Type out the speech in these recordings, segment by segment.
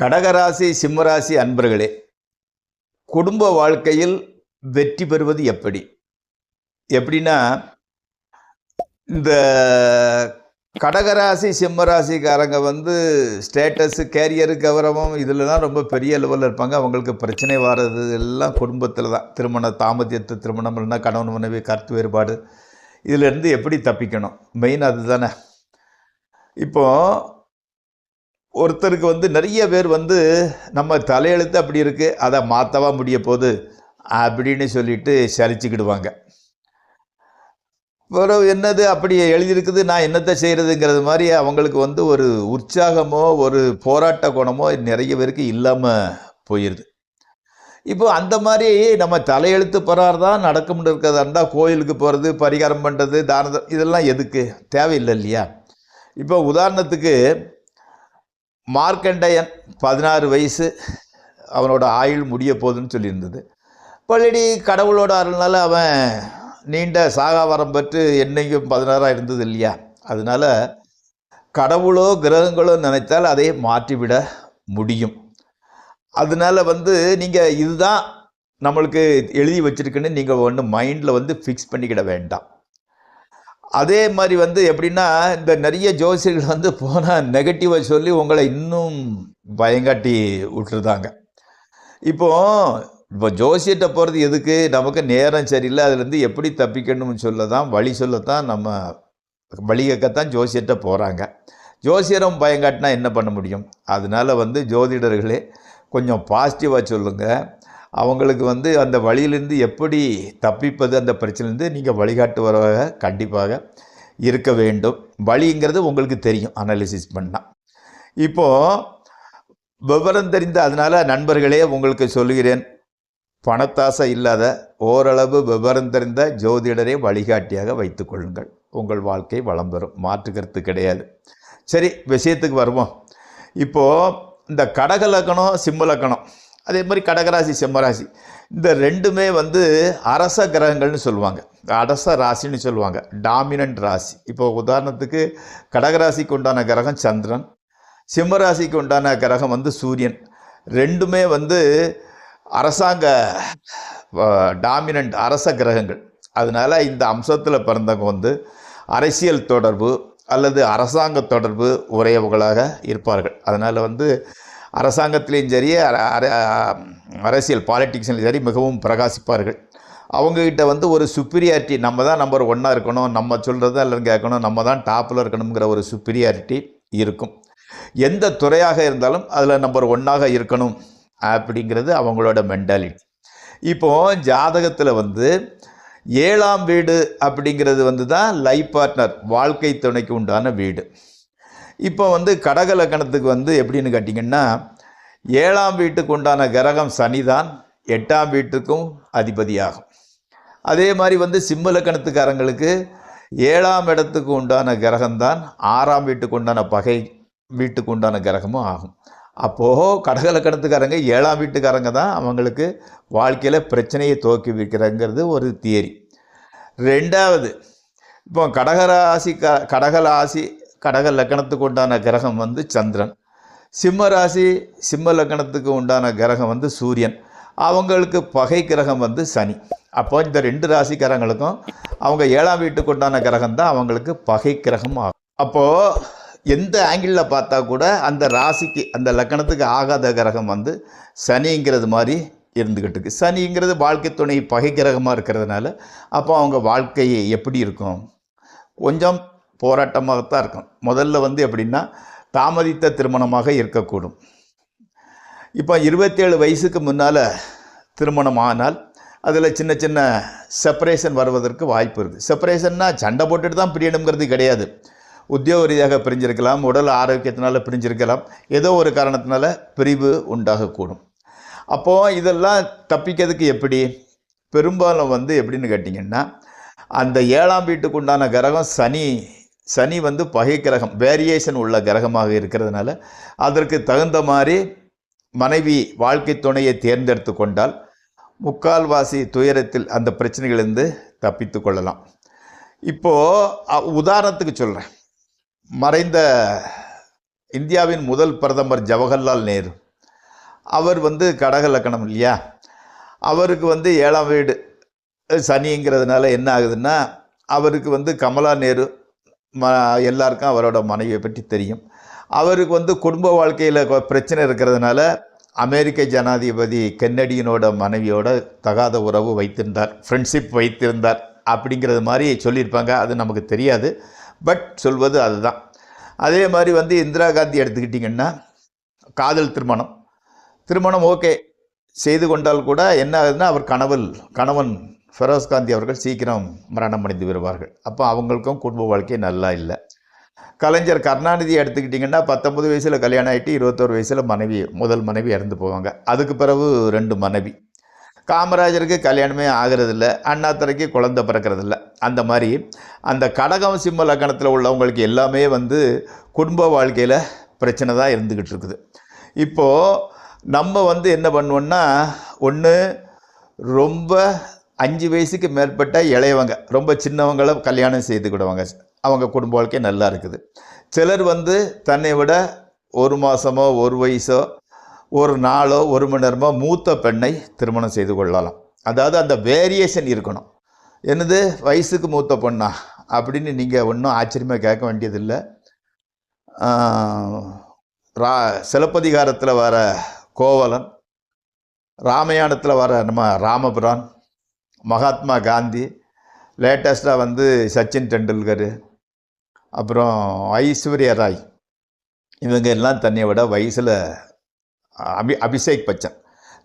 கடகராசி சிம்மராசி அன்பர்களே குடும்ப வாழ்க்கையில் வெற்றி பெறுவது எப்படி? எப்படின்னா இந்த கடகராசி சிம்மராசிக்காரங்க வந்து ஸ்டேட்டஸு கேரியரு கௌரவம் இதிலலாம் ரொம்ப பெரிய லெவலில் இருப்பாங்க. அவங்களுக்கு பிரச்சனை வர்றது எல்லாம் குடும்பத்தில் தான். திருமண தாமதியத்து திருமணம் இல்லைன்னா கணவன் மனைவி கருத்து வேறுபாடு. இதிலேருந்து எப்படி தப்பிக்கணும்? மெயின் அதுதானே. இப்போது ஒருத்தருக்கு வந்து நிறைய பேர் வந்து நம்ம தலையெழுத்து அப்படி இருக்குது அதை மாற்றவா முடிய போகுது அப்படின்னு சொல்லிட்டு சலிச்சுக்கிடுவாங்க. பிறகு என்னது அப்படி எழுதியிருக்குது நான் என்னத்தை செய்கிறதுங்கிறது மாதிரி அவங்களுக்கு வந்து ஒரு உற்சாகமோ ஒரு போராட்ட குணமோ நிறைய பேருக்கு இல்லாமல் போயிடுது இப்போ அந்த மாதிரி நம்ம தலையெழுத்து பரார் தான் நடக்கும்னு இருக்கிறதா இருந்தால் கோயிலுக்கு போகிறது பரிகாரம் பண்ணுறது தான இதெல்லாம் எதுக்கு? தேவையில்லை இல்லையா? இப்போ உதாரணத்துக்கு மார்க்கண்டையன் பதினாறு வயசு அவனோட ஆயுள் முடிய போகுதுன்னு சொல்லியிருந்தது. பள்ளடி கடவுளோட அருள்னால அவன் நீண்ட சாகாவரம் பெற்று என்றைக்கும் பதினாறாக இருந்தது இல்லையா? அதனால் கடவுளோ கிரகங்களோ நினைத்தால் அதை மாற்றிவிட முடியும். அதனால் வந்து நீங்கள் இதுதான் நம்மளுக்கு எழுதி வச்சுருக்குன்னு நீங்கள் ஒன்று மைண்டில் வந்து ஃபிக்ஸ் பண்ணிக்கிட வேண்டாம். அதே மாதிரி வந்து எப்படின்னா இந்த நிறைய ஜோசியர்கள் வந்து போனால் நெகட்டிவாக சொல்லி உங்களை இன்னும் பயங்காட்டி விட்டுருதாங்க. இப்போ இப்போ ஜோசியத்தை போகிறது எதுக்கு? நமக்கு நேரம் சரியில்லை. அதுலேருந்து எப்படி தப்பிக்கணும்னு சொல்ல தான் வழி சொல்லத்தான் நம்ம வழி கேட்கத்தான் ஜோசியத்தை போகிறாங்க ஜோசியரம் பயங்காட்டினா என்ன பண்ண முடியும்? அதனால் வந்து ஜோதிடர்களே கொஞ்சம் பாசிட்டிவாக சொல்லுங்கள் அவங்களுக்கு வந்து அந்த வழியிலேருந்து எப்படி தப்பிப்பது அந்த பிரச்சனைலேருந்து நீங்கள் வழிகாட்டுவராக கண்டிப்பாக இருக்க வேண்டும். வழிங்கிறது உங்களுக்கு தெரியும் அனாலிசிஸ் பண்ணால் இப்போது விவரம் தெரிந்த அதனால் நண்பர்களே உங்களுக்கு சொல்லுகிறேன் பணத்தாசை இல்லாத ஓரளவு விவரம் தெரிந்த ஜோதிடரை வழிகாட்டியாக வைத்துக்கொள்ளுங்கள் உங்கள் வாழ்க்கை வளம் பெறும். மாற்றுக்கிறது கிடையாது. சரி விஷயத்துக்கு வருவோம். இப்போது இந்த கடக லக்கணம் சிம்ம லக்கணம். அதே மாதிரி கடகராசி சிம்மராசி. இந்த ரெண்டுமே வந்து அரச கிரகங்கள்னு சொல்லுவாங்க. அரச ராசின்னு சொல்லுவாங்க. டாமினன்ட் ராசி. இப்போ உதாரணத்துக்கு கடகராசிக்கு உண்டான கிரகம் சந்திரன். சிம்மராசிக்கு உண்டான கிரகம் வந்து சூரியன். ரெண்டுமே வந்து அரசாங்க டாமினன்ட் அரச கிரகங்கள். அதனால் இந்த அம்சத்தில் பிறந்தவங்க வந்து அரசியல் தொடர்பு அல்லது அரசாங்க தொடர்பு உடையவர்களாக இருப்பார்கள். அதனால் வந்து அரசாங்கத்திலையும் சரி அர- அர- அரசியல் பாலிட்டிக்ஸ்லையும் சரி மிகவும் பிரகாசிப்பார்கள். அவங்கக்கிட்ட வந்து ஒரு சுப்பீரியாரிட்டி நம்ம தான் நம்பர் ஒன்னாக இருக்கணும் நம்ம சொல்கிறது எல்லாம் கேட்கணும் நம்ம தான் டாப்பில் இருக்கணுங்கிற ஒரு சுப்பீரியாரிட்டி இருக்கும். எந்த துறையாக இருந்தாலும் அதில் நம்பர் ஒன்றாக இருக்கணும் அப்படிங்கிறது அவங்களோட மென்டாலிட்டி இப்போது ஜாதகத்தில் வந்து ஏழாம் வீடு அப்படிங்கிறது வந்து தான் லைஃப் பார்ட்னர் வாழ்க்கை துணைக்கு உண்டான வீடு. இப்போ வந்து கடக லக்கணத்துக்கு வந்து எப்படின்னு கேட்டிங்கன்னா ஏழாம் வீட்டுக்கு உண்டான கிரகம் சனிதான் எட்டாம் வீட்டுக்கும் அதிபதியாகும். அதே மாதிரி வந்து சிம்ம லக்கணத்துக்காரங்களுக்கு ஏழாம் இடத்துக்கு உண்டான கிரகம்தான் ஆறாம் வீட்டுக்கு உண்டான பகை வீட்டுக்கு உண்டான கிரகமும் ஆகும். அப்போது கடக லக்கணத்துக்காரங்க ஏழாம் வீட்டுக்காரங்க தான் அவங்களுக்கு வாழ்க்கையில் பிரச்சனையை துவக்கி வைக்கிறங்கிறது ஒரு தியரி. ரெண்டாவது இப்போ கடகராசி க கடகராசி கடக லக்கணத்துக்கு உண்டான கிரகம் வந்து சந்திரன். சிம்ம ராசி சிம்ம லக்கணத்துக்கு உண்டான கிரகம் வந்து சூரியன். அவங்களுக்கு பகை கிரகம் வந்து சனி. அப்போ இந்த ரெண்டு ராசிக்காரங்களுக்கும் அவங்க ஏழாம் வீட்டுக்கு உண்டான கிரகம் தான் அவங்களுக்கு பகை கிரகம் ஆகும். அப்போது எந்த ஆங்கிளில் பார்த்தா கூட அந்த ராசிக்கு அந்த லக்கணத்துக்கு ஆகாத கிரகம் வந்து சனிங்கிறது மாதிரி இருந்துக்கிட்டு இருக்கு. சனிங்கிறது வாழ்க்கை துணை பகை கிரகமாக இருக்கிறதுனால அப்போ அவங்க வாழ்க்கையை எப்படி இருக்கும்? கொஞ்சம் போராட்டமாகத்தான் இருக்கும். முதல்ல வந்து எப்படின்னா தாமதித்த திருமணமாக இருக்கக்கூடும். இப்போ இருபத்தேழு வயசுக்கு முன்னால் திருமணம் ஆனால் அதில் சின்ன சின்ன செப்பரேஷன் வருவதற்கு வாய்ப்பு இருக்குது செப்பரேஷன்னா சண்டை போட்டுட்டு தான் பிரியணுங்கிறது கிடையாது. உத்தியோக ரீதியாக பிரிஞ்சிருக்கலாம் உடல் ஆரோக்கியத்தினால பிரிஞ்சிருக்கலாம். ஏதோ ஒரு காரணத்தினால பிரிவு உண்டாகக்கூடும். அப்போது இதெல்லாம் தப்பிக்கிறதுக்கு எப்படி? பெரும்பாலும் வந்து எப்படின்னு கேட்டிங்கன்னா அந்த ஏழாம் வீட்டுக்கு உண்டான கிரகம் சனி சனி வந்து பகை கிரகம் வேரியேஷன் உள்ள கிரகமாக இருக்கிறதுனால அதற்கு தகுந்த மாதிரி மனைவி வாழ்க்கை துணையை தேர்ந்தெடுத்து கொண்டால் முக்கால்வாசி துயரத்தில் அந்த பிரச்சனைகளிலிருந்து தப்பித்து கொள்ளலாம். இப்போது உதாரணத்துக்கு சொல்கிறேன் மறைந்த இந்தியாவின் முதல் பிரதமர் ஜவஹர்லால் நேரு. அவர் வந்து கடக லக்கணம் இல்லையா? அவருக்கு வந்து ஏழாம் வீடு சனிங்கிறதுனால என்ன ஆகுதுன்னா அவருக்கு வந்து கமலா நேரு ம எல்லாருக்கும் அவரோட மனைவியை பற்றி தெரியும். அவருக்கு வந்து குடும்ப வாழ்க்கையில் பிரச்சனை இருக்கிறதுனால அமெரிக்க ஜனாதிபதி கென்னடியினோட மனைவியோட தகாத உறவு வைத்திருந்தார் ஃப்ரெண்ட்ஷிப் வைத்திருந்தார் அப்படிங்கிறது மாதிரி சொல்லியிருப்பாங்க. அது நமக்கு தெரியாது. பட் சொல்வது அதுதான். அதே மாதிரி வந்து இந்திரா காந்தி எடுத்துக்கிட்டிங்கன்னா காதல் திருமணம். திருமணம் ஓகே செய்து கொண்டால் கூட என்ன ஆகுதுன்னா அவர் கணவன் கணவன் ஃபெரோஸ் காந்தி அவர்கள் சீக்கிரம் மரணம் அடைந்து வருவார்கள் அப்போ அவங்களுக்கும் குடும்ப வாழ்க்கை நல்லா இல்லை. கலைஞர் கருணாநிதி எடுத்துக்கிட்டிங்கன்னா பத்தொம்பது வயசில் கல்யாணம் ஆகிட்டு இருபத்தோரு வயசில் மனைவி முதல் மனைவி இறந்து போவாங்க. அதுக்கு பிறகு ரெண்டு மனைவி. காமராஜருக்கு கல்யாணமே ஆகிறதில்ல. அண்ணாத்துறைக்கு குழந்தை பிறக்கிறதில்ல. அந்த மாதிரி அந்த கடகம் சிம்ம லக்கணத்தில் உள்ளவங்களுக்கு எல்லாமே வந்து குடும்ப வாழ்க்கையில் பிரச்சனை தான் இருந்துக்கிட்டு இருக்குது. இப்போது நம்ம வந்து என்ன பண்ணுவோன்னா ஒன்று ரொம்ப அஞ்சு வயசுக்கு மேற்பட்ட இளையவங்க ரொம்ப சின்னவங்கள கல்யாணம் செய்துக்கிடுவாங்க அவங்க குடும்ப வாழ்க்கை நல்லா இருக்குது. சிலர் வந்து தன்னை விட ஒரு மாதமோ ஒரு வயசோ ஒரு நாளோ ஒரு மணி நேரமோ மூத்த பெண்ணை திருமணம் செய்து கொள்ளலாம். அதாவது அந்த வேரியேஷன் இருக்கணும். என்னது? வயசுக்கு மூத்த பொண்ணா? அப்படின்னு நீங்கள் ஒன்றும் ஆச்சரியமாக கேட்க வேண்டியதில்லை. ரா சிலப்பதிகாரத்தில் வர கோவலன் ராமாயணத்தில் வர நம்ம ராமபுரான் மகாத்மா காந்தி லேட்டஸ்ட்டாக வந்து சச்சின் டெண்டுல்கர் அப்புறம் ஐஸ்வர்யா ராய் இவங்க எல்லாம் தன்னை விட வயசில் அபி அபிஷேக் பச்சன்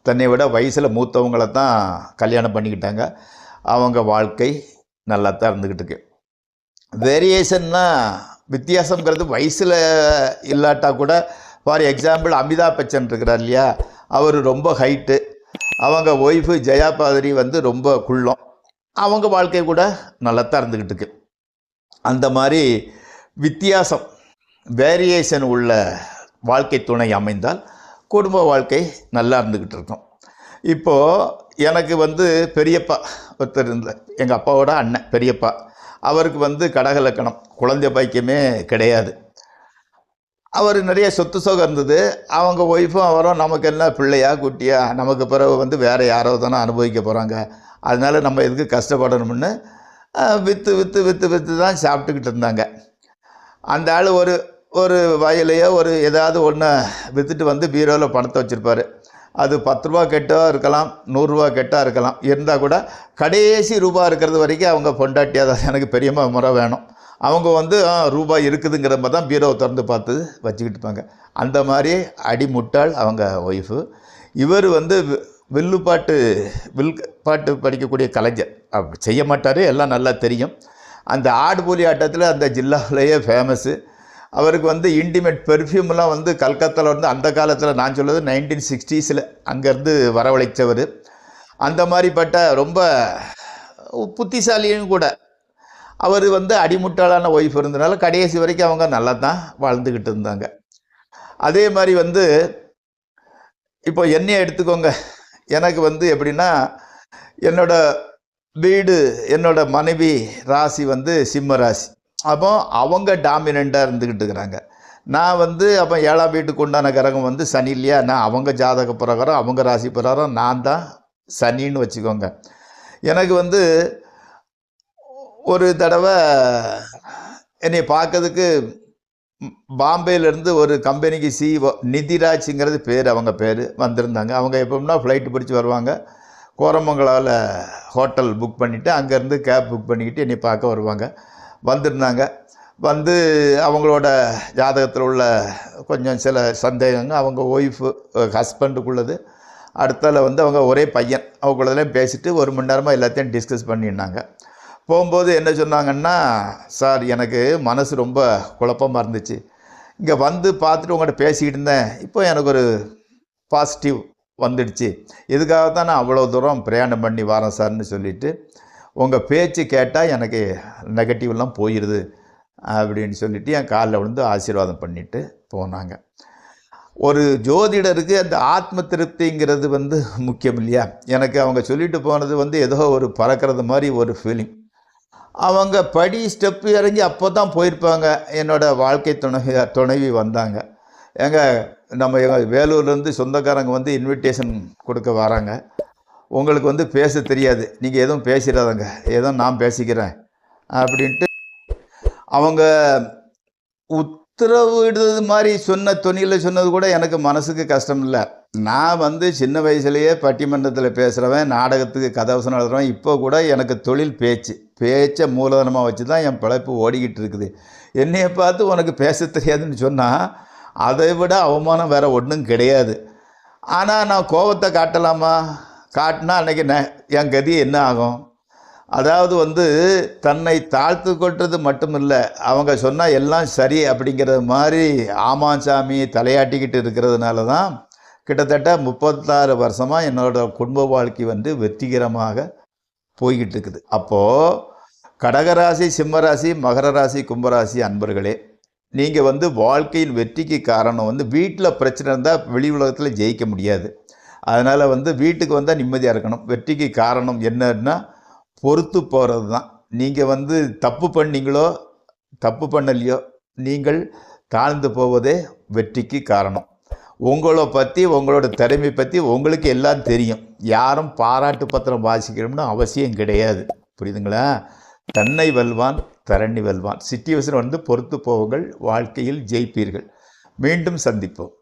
தன்னை விட வயசில் மூத்தவங்களை தான் கல்யாணம் பண்ணிக்கிட்டாங்க. அவங்க வாழ்க்கை நல்லா தான் இருந்துக்கிட்டு இருக்கு. வேரியேஷன்னா வித்தியாசங்கிறது வயசில் இல்லாட்டா கூட ஃபார் எக்ஸாம்பிள் அமிதாப் பச்சன் இருக்கிறார் இல்லையா அவர் ரொம்ப ஹைட்டு அவங்க ஒய்ஃபு ஜெயா பாதிரி வந்து ரொம்ப குள்ளம். அவங்க வாழ்க்கை கூட நல்லா தான் இருந்துக்கிட்டு இருக்கு. அந்த மாதிரி வித்தியாசம் வேரியேஷன் உள்ள வாழ்க்கை துணை அமைந்தால் குடும்ப வாழ்க்கை நல்லா இருந்துக்கிட்டு இருக்கும். இப்போது எனக்கு வந்து பெரியப்பா ஒருத்தர் இருந்த எங்கள் அப்பாவோட அண்ணன் பெரியப்பா. அவருக்கு வந்து கடகலக்கணம் குழந்தை பைக்கியமே கிடையாது. அவர் நிறைய சொத்து சுகம் இருந்தது. அவங்க ஒய்ஃபும் அவரும் நமக்கு என்ன பிள்ளையா குட்டியா நமக்கு பிறகு வந்து வேறு யாரோ தானே அனுபவிக்க போகிறாங்க அதனால் நம்ம எதுக்கு கஷ்டப்படணும்னு விற்று விற்று விற்று விற்று தான் சாப்பிட்டுக்கிட்டு இருந்தாங்க. அந்த ஆள் ஒரு ஒரு வயலையோ ஒரு ஏதாவது ஒன்று விற்றுட்டு வந்து பீரோவில் பணத்தை வச்சுருப்பார். அது பத்து ரூபா கெட்டாக இருக்கலாம் நூறுரூவா கெட்டாக இருக்கலாம். இருந்தால் கூட கடைசி ரூபா இருக்கிறது வரைக்கும் அவங்க பொண்டாட்டியாக தான். எனக்கு பெரியம்மா முறை வேணும். அவங்க வந்து ரூபாய் இருக்குதுங்கிற மாதிரி தான் பீரோவை திறந்து பார்த்து வச்சுக்கிட்டு இருப்பாங்க. அந்த மாதிரி அடிமுட்டாள் அவங்க ஒய்ஃபு இவர் வந்து வில்லுப்பாட்டு வில் பாட்டு படிக்கக்கூடிய கலைஞர். அப்படி செய்ய மாட்டார் எல்லாம் நல்லா தெரியும். அந்த ஆடுபுலி ஆட்டத்தில் அந்த ஜில்லாவிலேயே ஃபேமஸ்ஸு அவருக்கு வந்து இன்டிமேட் பெர்ஃப்யூம்லாம் வந்து கல்கத்தாவில் வந்து அந்த காலத்தில் நான் சொல்வது நைன்டீன் சிக்ஸ்டீஸில் அங்கேருந்து வரவழைச்சவர். அந்த மாதிரிப்பட்ட ரொம்ப புத்திசாலியும் கூட அவர் வந்து அடிமுட்டாளான ஒய்ஃப் இருந்தனால கடைசி வரைக்கும் அவங்க நல்லா தான் வாழ்ந்துக்கிட்டு இருந்தாங்க. அதே மாதிரி வந்து இப்போ என்னைய எடுத்துக்கோங்க. எனக்கு வந்து எப்படின்னா என்னோடய வீடு என்னோடய மனைவி ராசி வந்து சிம்ம ராசி. அப்போ அவங்க டாமினண்ட்டாக இருந்துக்கிட்டு இருக்கிறாங்க. நான் வந்து அப்போ ஏழாம் வீட்டுக்கு உண்டான கிரகம் வந்து சனி இல்லையா? நான் அவங்க ஜாதக பிரகாரம் அவங்க ராசி பிரகாரம் நான் தான் சனின்னு வச்சுக்கோங்க. எனக்கு வந்து ஒரு தடவை என்னை பார்க்கறதுக்கு பாம்பேலேருந்து ஒரு கம்பெனிக்கு சிஇஓ நிதிராஜ்ங்கிறது பேர் அவங்க பேர் வந்திருந்தாங்க. அவங்க எப்போம்னா ஃப்ளைட்டு பிடிச்சி வருவாங்க. கோரமங்கலாவில் ஹோட்டல் புக் பண்ணிவிட்டு அங்கேருந்து கேப் புக் பண்ணிக்கிட்டு என்னை பார்க்க வருவாங்க. வந்திருந்தாங்க. வந்து அவங்களோட ஜாதகத்தில் உள்ள கொஞ்சம் சில சந்தேகங்கள் அவங்க ஒய்ஃபு ஹஸ்பண்டுக்குள்ளது அடுத்தால வந்து அவங்க ஒரே பையன். அவங்களதெல்லாம் பேசிட்டு ஒரு மணி நேரமாக எல்லாத்தையும் டிஸ்கஸ் பண்ணியிருந்தாங்க போகும்போது என்ன சொன்னாங்கன்னா சார் எனக்கு மனசு ரொம்ப குழப்பமாக இருந்துச்சு. இங்கே வந்து பார்த்துட்டு உங்கள்கிட்ட பேசிக்கிட்டு இருந்தேன். இப்போ எனக்கு ஒரு பாசிட்டிவ் வந்துடுச்சு. இதுக்காக தான் நான் அவ்வளோ தூரம் பிரயாணம் பண்ணி வரேன் சார்னு சொல்லிவிட்டு உங்கள் பேச்சு கேட்டால் எனக்கு நெகட்டிவ்லாம் போயிடுது அப்படின்னு சொல்லிவிட்டு என் காலில் விழுந்து ஆசீர்வாதம் பண்ணிவிட்டு போனாங்க. ஒரு ஜோதிடருக்கு அந்த ஆத்ம திருப்திங்கிறது வந்து முக்கியம் இல்லையா? எனக்கு அவங்க சொல்லிட்டு போனது வந்து ஏதோ ஒரு பறக்கிறது மாதிரி ஒரு ஃபீலிங் அவங்க படி ஸ்டெப்பு இறங்கி அப்போ தான் போயிருப்பாங்க. என்னோடய வாழ்க்கை துணை துணைவி வந்தாங்க. எங்க நம்ம எங்கள் வேலூர்லேருந்து சொந்தக்காரங்க வந்து இன்விடேஷன் கொடுக்க வராங்க. உங்களுக்கு வந்து பேச தெரியாது. நீங்கள் எதுவும் பேசிடாதங்க. ஏதோ நான் பேசிக்கிறேன். அப்படின்ட்டு அவங்க உத்தரவிடுறது மாதிரி சொன்ன துணியில் சொன்னது கூட எனக்கு மனசுக்கு கஷ்டம் இல்லை. நான் வந்து சின்ன வயசுலேயே பட்டிமன்றத்தில் பேசுகிறவன் நாடகத்துக்கு கதவசம் எழுதுறவன் இப்போ கூட எனக்கு தொழில் பேச்சு பேச்சை மூலதனமாக வச்சு தான் என் பிழைப்பு ஓடிக்கிட்டு இருக்குது. என்னையை பார்த்து உனக்கு பேச தெரியாதுன்னு சொன்னால் அதை விட அவமானம் வேறு ஒன்றும் கிடையாது. ஆனால் நான் கோபத்தை காட்டலாமா? காட்டினா அன்றைக்கி ந என் கதி என்ன ஆகும்? அதாவது வந்து தன்னை தாழ்த்து கொட்டுறது மட்டுமில்லை அவங்க சொன்னால் எல்லாம் சரி அப்படிங்கிறது மாதிரி ஆமாசாமி தலையாட்டிக்கிட்டு இருக்கிறதுனால தான் கிட்டத்தட்ட முப்பத்தாறு வருஷமாக என்னோடய குடும்ப வாழ்க்கை வந்து வெற்றிகரமாக போய்கிட்டு இருக்குது. அப்போது கடகராசி சிம்மராசி மகர ராசி கும்பராசி அன்பர்களே நீங்கள் வந்து வாழ்க்கையின் வெற்றிக்கு காரணம் வந்து வீட்டில் பிரச்சனை இருந்தால் வெளி உலகத்தில் ஜெயிக்க முடியாது. அதனால் வந்து வீட்டுக்கு வந்தால் நிம்மதியாக இருக்கணும். வெற்றிக்கு காரணம் என்னன்னா பொறுத்து போகிறது தான் நீங்கள் வந்து தப்பு பண்ணீங்களோ தப்பு பண்ணலையோ நீங்கள் தாழ்ந்து போவதே வெற்றிக்கு காரணம். உங்களை பற்றி உங்களோட திறமை பற்றி உங்களுக்கு எல்லாம் தெரியும். யாரும் பாராட்டு பத்திரம் வாசிக்கணும்னு அவசியம் கிடையாது. புரியுதுங்களா? தன்னை வெல்வான் தரணி வெல்வான். சிட்டிவேஷன் வந்து பொறுத்து போவுங்கள் வாழ்க்கையில் ஜெயிப்பீர்கள். மீண்டும் சந்திப்போம்.